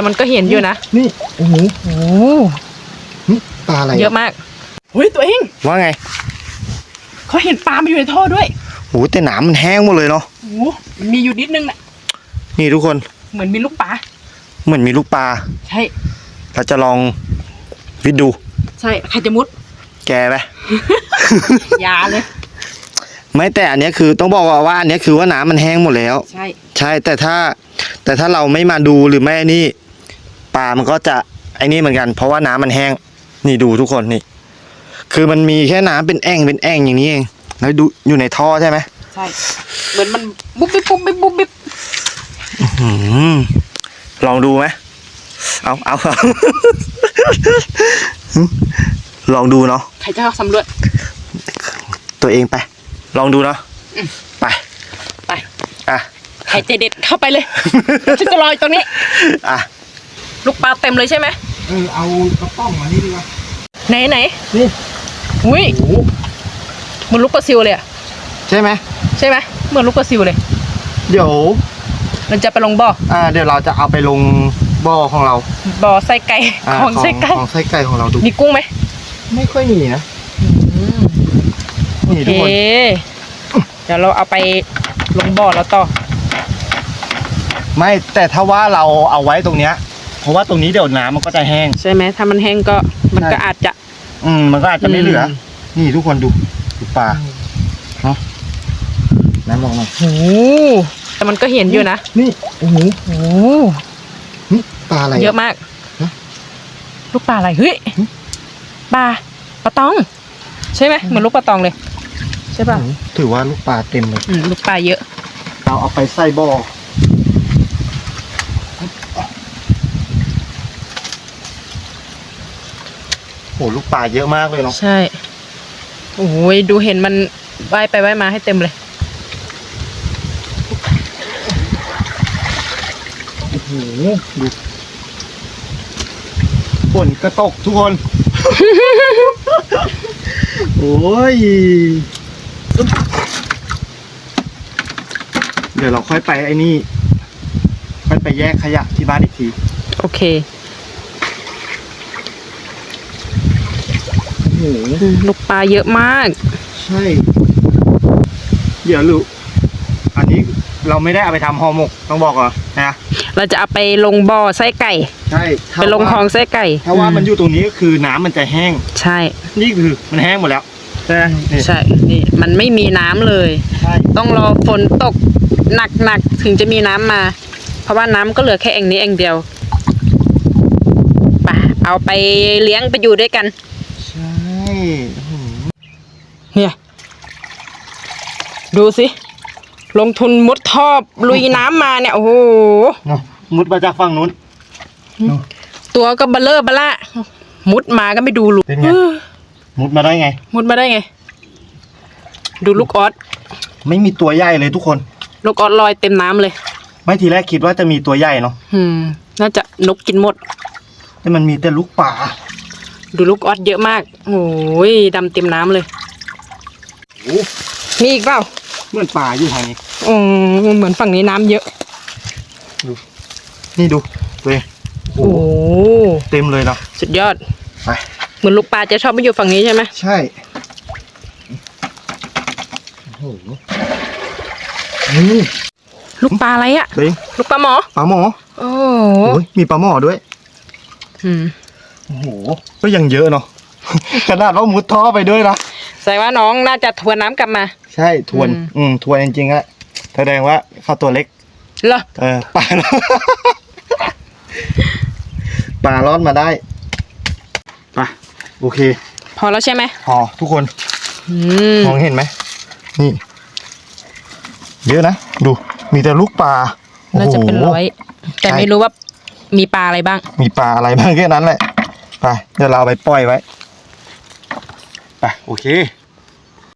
แต่มันก็เห็นอยู่นะ นี่โอ้โหโอ้นี่ปลาอะไรเยอะมากเฮ้ยตัวเองว่าไงเขาเห็นปลามาอยู่ในท่อด้วยโอ้แต่หนามมันแห้งหมดเลยเนาะโอ้มีอยู่นิดนึงน่ะ นี่ทุกคนเหมือนมีลูกปลาเหมือนมีลูกปลาใช่ เราจะลองวิดดู ใช่ใครจะมุดแกไหม อยาเลย ไม่แต่อันเนี้ยคือต้องบอกว่าว่าอันเนี้ยคือว่าน้ำมันแห้งหมดแล้ว ใช่ ใช่แต่ถ้าแต่ถ้าเราไม่มาดูหรือไม่นี่ ปลามันก็จะไอ้นี่เหมือนกัน เพราะว่าน้ำมันแห้ง นี่ดูทุกคนนี่ คือมันมีแค่น้ำเป็นแอ่งเป็นแอ่งอย่างนี้เองแล้วดูอยู่ในท่อใช่ไหมใช่เหมือนมันบุ๊บบิ๊บบุ๊บบิ๊บบุ๊บบิ๊บอืมลองดูไหมเอาเอาเอาลองดูเนาะใครจะเข้าสำรวจตัวเองไป ลองดูเนาะอืมไปไปอะใครใจเด็ดเข้าไปเลยฉันจะรออยู่ตรงนี้อะ ลูกปลาเต็มเลยใช่ไหมเออเอากระป๋องมานี่ดีกว่าไหนไหนนี่อุ้ยโอ้เหมือนลูกปลาซิวเลยอะใช่ไหมใช่ไหมเหมือนลูกปลาซิวเลยเดี๋ยวเราจะไปลงบ่ออ่าเดี๋ยวเราจะเอาไปลงบ่อของเราบ่อไส้ไก่าของไส้ไก่ของไส้ไก่ของเราดูมีกุ้งไหมไม่ค่อยมีนะนี่โอทุกเคคนเดี๋ยวเราเอาไปลงบ่อแล้วต่อ ไม่แต่ถ้าว่าเราเอาไว้ตรงเนี้ย เพราะว่าตรงนี้เดี๋ยวน้ำมันก็จะแห้ง ใช่ไหมถ้ามันแห้งก็มันก็ใช่อาจจะ อืมมันก็อาจจะไม่เหลืออืมนี่ทุกคนดูดูปลาเนาะน้ำลองหน่อยโอ้แต่มันก็เห็นอยู่นะนี่โอ้โหโอ้นี่ปลาอะไร เยอะมากฮะลูกปลาอะไรเฮ้ยหึ ปลาปลาตอง ใช่ไหมเหมือนลูกปลาตองเลย ใช่ป่ะโอ้โหถือว่าลูกปลาเต็มเลย อืมลูกปลาเยอะ เราเอาไปใส่บ่อ หลูกปลาเยอะมากเลยเนาะใช่ โอ้ยดูเห็นมันว่ายไปว่ายมาให้เต็มเลย โอ้โหดูฝนกระตกทุกคน โอ้ย เดี๋ยวเราค่อยไปไอ้นี่ ค่อยไปแยกขยะที่บ้านอีกที โอเค โอ้โหอืมลูกปลาเยอะมาก ใช่ เดี๋ยวลูกอันนี้เราไม่ได้เอาไปทำห่อหมกต้องบอกเหรอนะเราจะเอาไปลงบ่อไส้ไก่ ใช่ถ้าไปลงคลองไส้ไก่ถ้าว่ามันอยู่ตรงนี้ก็คือน้ำมันจะแห้ง ใช่ นี่คือมันแห้งหมดแล้วใช่ไหมนี่ใช่นี่มันไม่มีน้ำเลยใช่ต้องรอฝนตกหนักๆถึงจะมีน้ำมา เพราะว่าน้ำก็เหลือแค่เองนี้เองเดียวไปเอาไปเลี้ยงไปอยู่ด้วยกันใช่โอ้โห เนี่ย ดูสิ ลงทุนมุดท่อลุยน้ำมาเนี่ย โอ้โห เนาะมุดมาจากฝั่งนู้น ตัวก็เบลเลอร์เบล่ามุดมาก็ไม่ดูลูกเป็นไงเออมุดมาได้ไง มุดมาได้ไง ดูลูกออสไม่มีตัวใหญ่เลยทุกคน ลูกออสลอยเต็มน้ำเลย ไม่ทีแรกคิดว่าจะมีตัวใหญ่เนาะ อืม น่าจะนกกินหมด แต่มันมีแต่ลูกป่า ดูลูกออสเยอะมาก โอ้ยดำเต็มน้ำเลย โอ้มีอีกเปล่า เหมือนป่าอยู่ทางนี้อืมเหมือนฝั่งนี้น้ำเยอะ นี่ดูตัวเองโอ้โอ้โหเต็มเลยเนาะ สุดยอด ไป เหมือนลูกปลาจะชอบมาอยู่ฝั่งนี้ใช่ไหมใช่โอ้โหนี่ลูกปลาอะไรอะตัวเองลูกปลาหมอ ปลาหมอโอ้โอ้ยมีปลาหมอด้วย อืม โอ้โห ก็ยังเยอะเนาะ ขนาดว่ามุดท่อไปด้วยนะ แสดงว่าน้องน่าจะทวนน้ำกลับมา ใช่ ทวน อืม อืม ทวนจริงๆอะแสดงว่าเข้าตัวเล็ก เหรอเออ ปลา ปลารอดมาได้ไปโอเค พอแล้วใช่ไหมพอทุกคน อืมมองเห็นไหม นี่ เยอะนะ ดู มีแต่ลูกปลาโอ้น่าโหจะเป็นร้อย แต่ใช่ ไม่รู้ว่ามีปลาอะไรบ้าง มีปลาอะไรบ้างแค่นั้นแหละ ไปเดี๋ยวเราเอาไปปล่อยไว้ไปโอเค